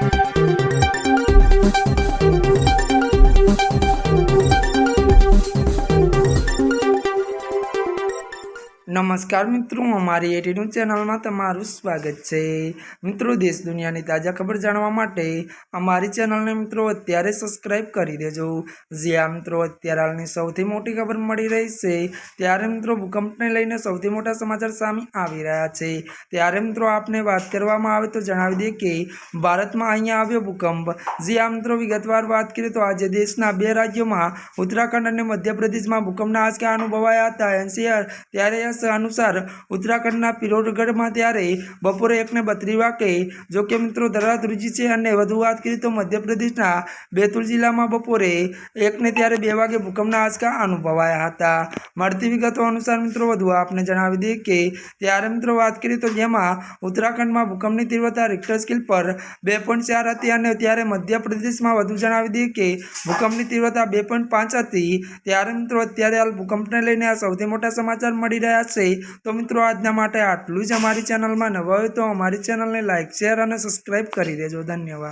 Thank you. નમસ્કાર મિત્રો, અમારી એટી ન્યૂઝ ચેનલમાં તમારું સ્વાગત છે. મિત્રો, દેશ દુનિયાની તાજા ખબર જાણવા માટે અમારી ચેનલને મિત્રો અત્યારે સબસ્ક્રાઈબ કરી દેજો. જ્યાં મિત્રો અત્યારે હાલની સૌથી મોટી ખબર મળી રહી છે, ત્યારે મિત્રો ભૂકંપને લઈને સૌથી મોટા સમાચાર સામે આવી રહ્યા છે. ત્યારે મિત્રો આપને વાત કરવામાં આવે તો જણાવી દઈએ કે ભારતમાં અહીંયા આવ્યો ભૂકંપ. જ્યાં મિત્રો વિગતવાર વાત કરીએ તો આજે દેશના બે રાજ્યોમાં ઉત્તરાખંડ અને મધ્યપ્રદેશમાં ભૂકંપના આંચકા અનુભવાયા હતા. એનસીઆર ત્યારે યસ અનુસાર ઉત્તરાખંડના પિરોડગઢમાં ત્યારે બપોરે એકને બત્રી વાગે જોકે મિત્રો ધરા ધ્રુજી છે અને વધુ વાત કરીએ તો મધ્યપ્રદેશના બેતુલ જિલ્લામાં બપોરે એકને ત્યારે બે વાગે ભૂકંપના આંચકા અનુભવાયા હતા. મળતી વિગતો અનુસાર મિત્રો વધુ આપને જણાવી દઈએ કે ત્યારે મિત્રો વાત કરીએ તો જેમાં ઉત્તરાખંડમાં ભૂકંપની તીવ્રતા રિક્ટર સ્કેલ પર બે પોઈન્ટ ચાર હતી અને ત્યારે મધ્યપ્રદેશમાં વધુ જણાવી દઈએ કે ભૂકંપની તીવ્રતા બે પોઈન્ટ પાંચ હતી. ત્યારે મિત્રો અત્યારે હાલ ભૂકંપને લઈને આ સૌથી મોટા સમાચાર મળી રહ્યા છે. તો મિત્રો આજના માટે આટલું જ અમારી ચેનલમાં નવા હોય તો અમારી ચેનલને લાઇક શેર અને સબસ્ક્રાઈબ કરી દેજો. ધન્યવાદ.